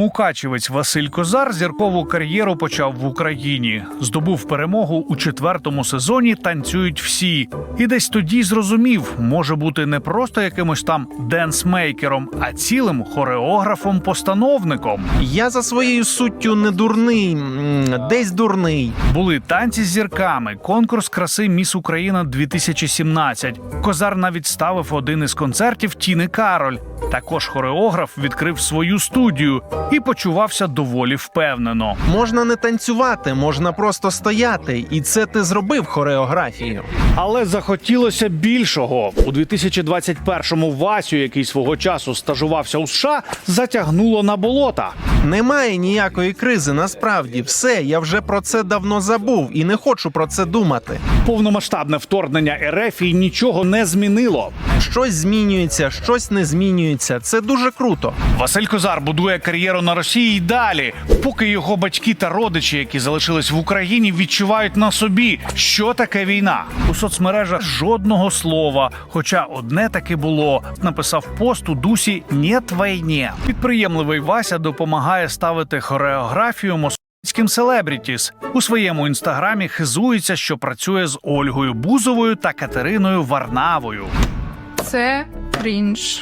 Мукачевець Василь Козар зіркову кар'єру почав в Україні. Здобув перемогу у четвертому сезоні Танцюють всі. І десь тоді зрозумів, може бути не просто якимось там денсмейкером, а цілим хореографом-постановником. Я за своєю суттю не дурний, десь дурний. Були танці з зірками, конкурс краси Міс Україна 2017. Козар навіть ставив один із концертів Тіни Кароль. Також хореограф відкрив свою студію і почувався доволі впевнено. Можна не танцювати, можна просто стояти, і це ти зробив хореографію. Але захотілося більшого. У 2021-му Васю, який свого часу стажувався у США, затягнуло на болота. Немає ніякої кризи. Насправді, все, я вже про це давно забув і не хочу про це думати. Повномасштабне вторгнення РФ і нічого не змінило. Щось змінюється, щось не змінюється. Це дуже круто. Василь Козар будує кар'єру на Росії й далі, поки його батьки та родичі, які залишились в Україні, відчувають на собі, що таке війна. У соцмережах жодного слова. Хоча одне таки було. Написав пост у дусі «Нєт війні». Підприємливий Вася допомагає ставити хореографію московським селебрітіс. У своєму інстаграмі хизується, що працює з Ольгою Бузовою та Катериною Варнавою. Це крінж.